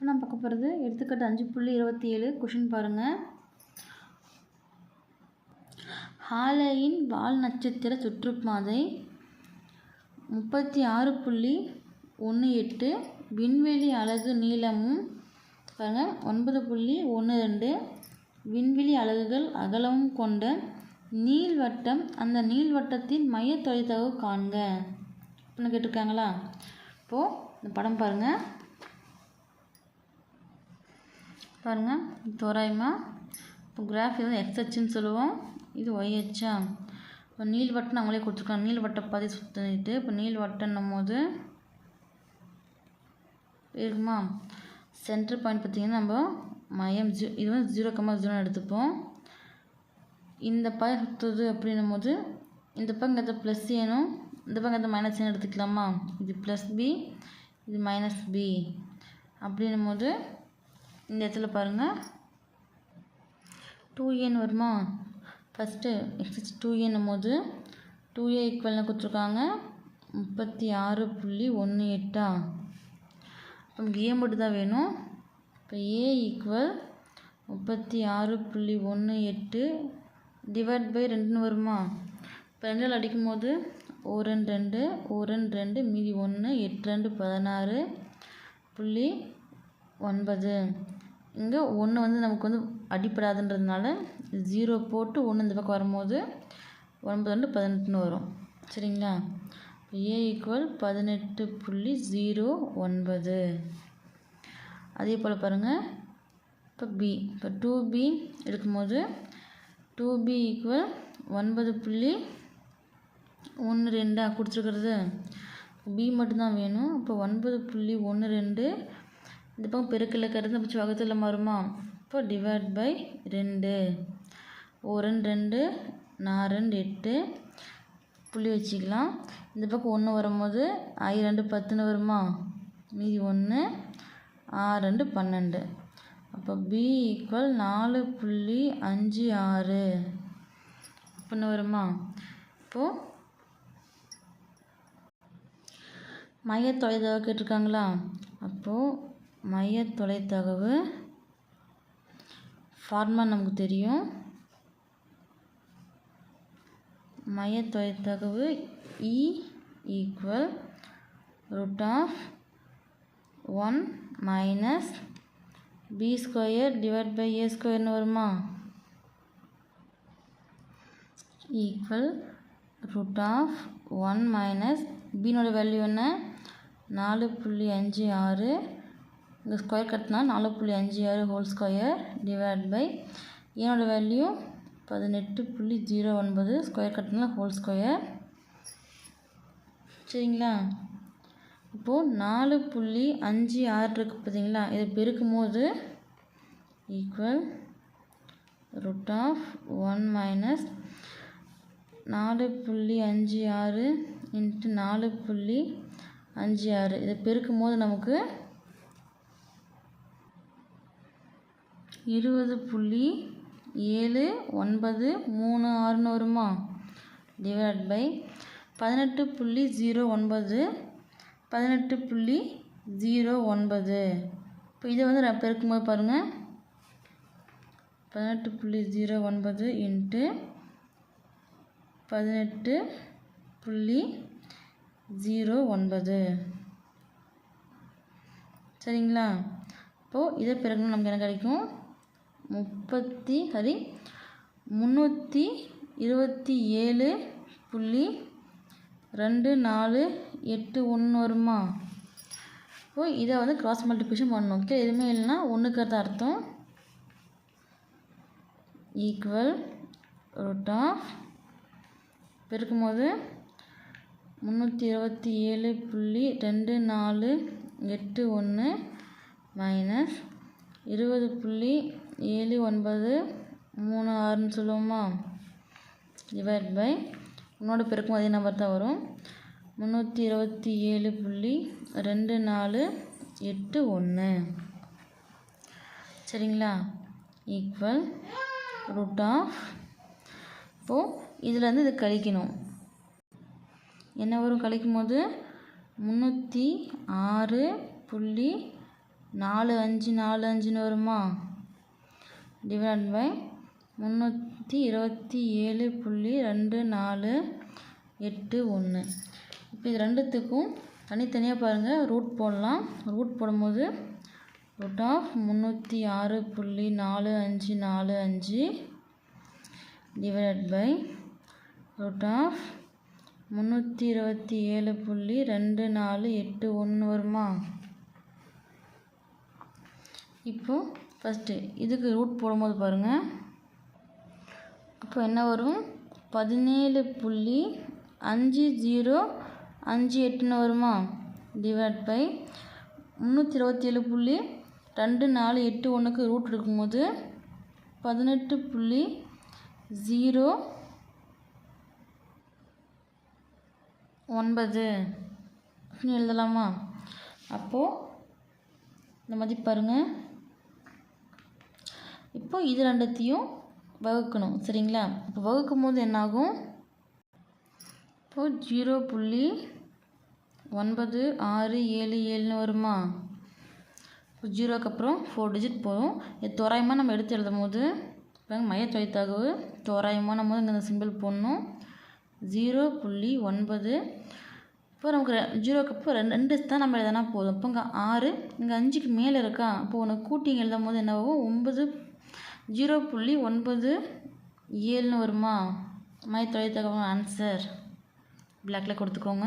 இப்போ நான் பார்க்க போகிறது எடுத்துக்காட்டு அஞ்சு புள்ளி இருபத்தி ஏழு கொஷின் பாருங்கள் ஹாலையின் வால் நட்சத்திர சுற்றுப்பாதை முப்பத்தி ஆறு புள்ளி ஒன்று எட்டு விண்வெளி அலகு நீளமும் பாருங்கள் ஒன்பது புள்ளி ஒன்று ரெண்டு விண்வெளி அலகுகள் அகலமும் கொண்ட நீள்வட்டம் அந்த நீள்வட்டத்தின் மைய தொலைத்தகவு காண்க. அப்படின்னு கேட்டிருக்காங்களா? இப்போது இந்த படம் பாருங்கள் பாருங்கள் தோராயமாக இப்போ கிராஃப் இது எக்ஸ் அச்சுன்னு சொல்லுவோம். இது ஒய் அச்சா? இப்போ நீள்வட்டம் நம்மளே கொடுத்துருக்காங்க நீள்வட்ட பாதி சுற்றிட்டு இப்போ நீள்வட்டன்னும் போது இருக்குமா சென்டர் பாயிண்ட் பார்த்திங்கன்னா நம்ம மையம் ஜீ இது வந்து ஜீரோ கம்மா ஜீரோன்னு எடுத்துப்போம். இந்த பாதை சுற்றுது அப்படின்னும் போது இந்த பக்கத்தை ப்ளஸ் ஏனும் இந்த பக்கத்தை மைனஸ் ஏன்னு எடுத்துக்கலாமா? இது ப்ளஸ் பி இது மைனஸ் பி அப்படின்னும் போது இந்த இடத்துல பாருங்கள் டூ ஏன்னு வருமா? ஃபஸ்ட்டு எக்ஸ் டூ ஏன்னும் போது டூ ஏ ஈக்குவல்னு கொடுத்துருக்காங்க. முப்பத்தி ஆறு புள்ளி ஒன்று எட்டா? இப்போ நமக்கு ஏ மட்டும் தான் வேணும். இப்போ ஏ ஈக்குவல் முப்பத்தி ஆறு புள்ளி ஒன்று எட்டு டிவைட் பை ரெண்டுன்னு வருமா? இப்போ ரெண்டில் அடிக்கும் போது ஓ ரெண்டு ரெண்டு ரெண்டு ரெண்டு மீதி ஒன்று எட்டு ரெண்டு பதினாறு புள்ளி ஒன்பது. இங்கே ஒன்று வந்து நமக்கு வந்து அடிப்படாதுன்றதுனால ஜீரோ போட்டு ஒன்று இந்த பக்கம் வரும்போது ஒன்பது ரெண்டு பதினெட்டுன்னு வரும். சரிங்களா? ஏ ஈக்குவல் பதினெட்டு புள்ளி ஜீரோ ஒன்பது. அதே போல் பாருங்கள் இப்போ பி இப்போ டூ பி எடுக்கும்போது டூ பி ஈக்குவல் ஒன்பது புள்ளி ஒன்று ரெண்டாக கொடுத்துருக்குறது. பி மட்டும்தான் வேணும். இப்போ ஒன்பது புள்ளி ஒன்று ரெண்டு இந்த பக்கம் பெருக்கில் கருத்து பிடிச்சி வகுத்தில் மாறுமா? இப்போ டிவைட் பை ரெண்டு. ஒரு ரெண்டு ரெண்டு. நான் ரெண்டு எட்டு. புள்ளி வச்சுக்கலாம். இந்த பக்கம் ஒன்று வரும்போது ஐ ரெண்டு பத்துன்னு வருமா? மீதி ஒன்று ஆறு ரெண்டு பன்னெண்டு. அப்போ பி ஈக்குவல் நாலு புள்ளி அஞ்சு ஆறு. அப்படின்னு வருமா? இப்போது மைய தொலைதகவு கேட்டிருக்காங்களா? அப்போது மைய தொலைத்தகவு ஃபார்மா நமக்கு தெரியும். மைய தொலைத்தகவு e equal root of one minus b square divide by a ஸ்கொயர்னு வருமா? Equal root of one minus பினோட value என்ன? நாலு புள்ளி அஞ்சு ஆறு இந்த ஸ்கொயர் கட்டினா நாலு புள்ளி அஞ்சு ஆறு ஹோல் ஸ்கொயர் டிவைட் பை ஏனோட வேல்யூ பதினெட்டு புள்ளி ஜீரோ ஒன்பது ஸ்கொயர் கட்டினா ஹோல் ஸ்கொயர் சரிங்களா? இப்போது நாலு புள்ளி அஞ்சு ஆறு இருக்குது பார்த்தீங்களா இதை பெருக்கும் போது equal root of one minus நாலு புள்ளி அஞ்சு ஆறு இன்ட்டு நாலு புள்ளி அஞ்சு ஆறு. இதை பெருக்கும் போது நமக்கு இருபது புள்ளி ஏழு ஒன்பது மூணு ஆறுன்னு வருமா டிவைட் பை பதினெட்டு புள்ளி ஜீரோ ஒன்பது பதினெட்டு புள்ளி ஜீரோ ஒன்பது. இப்போ இதை வந்து நான் பெருக்கும்போது பாருங்கள் பதினெட்டு புள்ளி ஜீரோ ஒன்பது இன்ட்டு பதினெட்டு புள்ளி ஜீரோ ஒன்பது. சரிங்களா? இப்போது இதை பிறகு நமக்கு என்ன கிடைக்கும்? முப்பத்தி ஹரி முந்நூற்றி இருபத்தி ஏழு புள்ளி ரெண்டு நாலு எட்டு ஒன்று வருமா? ஓ இதை வந்து கிராஸ் மல்டிப்ளிகேஷன் பண்ணணும். ஓகே எதுவுமே இல்லைன்னா ஒன்றுக்கிறது அர்த்தம். ஈக்குவல் ரூட் ஆஃப் பெருக்கும் போது முந்நூற்றி இருபத்தி ஏழு புள்ளி ரெண்டு நாலு எட்டு ஒன்று மைனஸ் இருபது புள்ளி ஏழு ஒன்பது மூணு ஆறுன்னு சொல்லுவோமா? டிவைட் பை உன்னோட பிறக்கும் அதே நம்பர் தான் வரும். முந்நூற்றி இருபத்தி ஏழு புள்ளி ரெண்டு நாலு எட்டு ஒன்று சரிங்களா? ஈக்குவல் ரூட் ஆஃப் இப்போது இதுலேருந்து இது கழிக்கணும். என்ன வரும் கழிக்கும் போது முந்நூற்றி ஆறு புள்ளி நாலு அஞ்சு நாலு அஞ்சுன்னு வருமா? டிவைட் பை முந்நூற்றி இருபத்தி ஏழு புள்ளி ரெண்டு நாலு எட்டு ஒன்று. இப்போ இது ரெண்டுத்துக்கும் தனித்தனியாக பாருங்கள் ரூட் போடலாம். ரூட் போடும்போது ரூட் ஆஃப் முந்நூற்றி ஆறு புள்ளி நாலு அஞ்சு நாலு அஞ்சு டிவைட் பை ரூட் ஆஃப் முந்நூற்றி இருபத்தி ஏழு புள்ளி ரெண்டு நாலு எட்டு ஒன்று வருமா? இப்போது ஃபஸ்ட்டு இதுக்கு ரூட் போடும்போது பாருங்கள் அப்போ என்ன வரும்? பதினேழு புள்ளி அஞ்சு ஜீரோ அஞ்சு எட்டுன்னு வருமா? டிவைட் பை முந்நூற்றி இருபத்தி ஏழு புள்ளி ரெண்டு நாலு எட்டு ஒன்றுக்கு ரூட் இருக்கும்போது பதினெட்டு புள்ளி ஜீரோ ஒன்பது. எழுதலாமா? அப்போது இந்த மதிப்பு பாருங்கள் இப்போ இது ரெண்டுத்தையும் வகுக்கணும் சரிங்களா? இப்போ வகுக்கும் போது என்னாகும்? இப்போது ஜீரோ புள்ளி ஒன்பது ஆறு ஏழு ஏழுன்னு வருமா? இப்போ ஜீரோக்கு அப்புறம் ஃபோர் டிஜிட் போகும். இது தோராயமாக நம்ம எடுத்து எழுதும் போது இப்போ மையத்தொகை தகவு தோராயமாக நம்ம இங்கே இந்த சிம்பிள் போடணும். ஜீரோ புள்ளி ஒன்பது. இப்போ நமக்கு ஜீரோக்கு அப்புறம் ரெண்டு ரெண்டு தான் நம்ம எழுதினா போதும். இப்போ இங்கே ஆறு இங்கே அஞ்சுக்கு மேலே இருக்கா? அப்போது உனக்கு கூட்டி எழுதும் போது என்ன ஆகும்? ஒன்பது ஜீரோ புள்ளி ஒன்பது ஏழுன்னு வருமா? மாதிரி தொலைத்தகவல் ஆன்சர் பிளாக்ல கொடுத்துக்கோங்க.